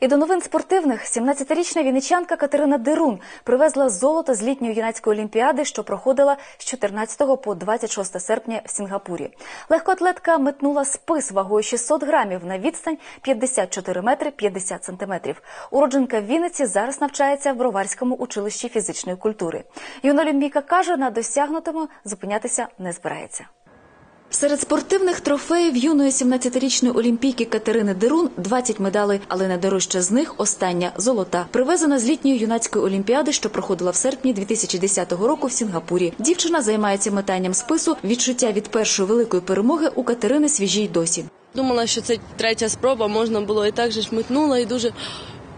І до новин спортивних 17-річна вінничанка Катерина Дерун привезла золото з літньої юнацької олімпіади, що проходила з 14 по 26 серпня в Сінгапурі. Легкоатлетка метнула спис вагою 600 грамів на відстань 54 метри 50 сантиметрів. Уродженка Вінниці зараз навчається в Броварському училищі фізичної культури. Юна олімпійка каже, на досягнутому зупинятися не збирається. Серед спортивних трофеїв юної 17-річної олімпійки Катерини Дерун 20 медалей, але найдорожча з них остання золота, привезена з літньої юнацької олімпіади, що проходила в серпні 2010 року в Сінгапурі. Дівчина займається метанням спису. Відчуття від першої великої перемоги у Катерини свіжі й досі. Думала, що це третя спроба, можна було і так же ж метнула, і дуже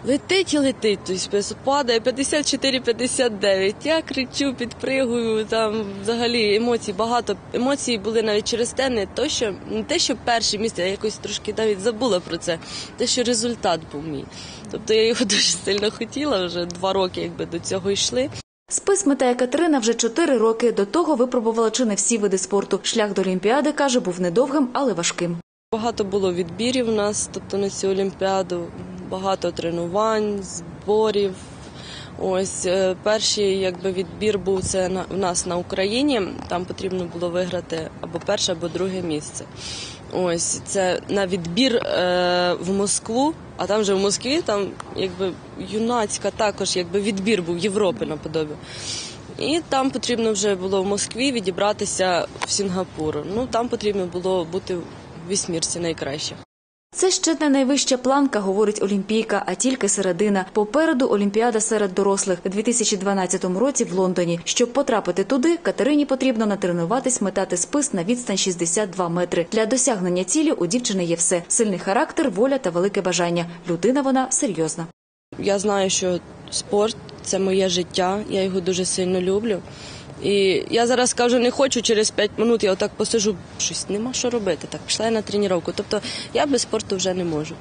летить і летить. Той спис падає 54-59. Я кричу, підпригую. Там взагалі емоцій багато. Емоцій були навіть через те, не то, що не те, що перше місце, я якось трошки навіть забула про це. Те, що результат був мій. Тобто я його дуже сильно хотіла, вже два роки, якби до цього йшли. Спис метає Катерина вже 4 роки. До того випробувала чи не всі види спорту. Шлях до Олімпіади, каже, був недовгим, але важким. Багато було відбірів у нас, тобто на цю олімпіаду, багато тренувань, зборів. Ось е, перший якби відбір був це на в нас на Україні. Там потрібно було виграти або перше, або друге місце. Ось це на відбір е, в Москву, а там же в Москві там якби юнацька також якби відбір був Європи наподобі. І там потрібно вже було в Москві відібратися в Сінгапур. Ну там потрібно було бути в вісьмірці найкращих. Це ще не найвища планка, говорить Олімпійка, а тільки середина. Попереду Олімпіада серед дорослих у 2012 році в Лондоні. Щоб потрапити туди, Катерині потрібно натренуватись метати спис на відстань 62 метри. Для досягнення цілі у дівчини є все: сильний характер, воля та велике бажання. Людина вона серйозна. Я знаю, що спорт це моє життя, я його дуже сильно люблю. І я зараз кажу, не хочу через 5 минут, я отак посижу, щось нема що робити. Так пішла я на тренування. Тобто я без спорту вже не можу.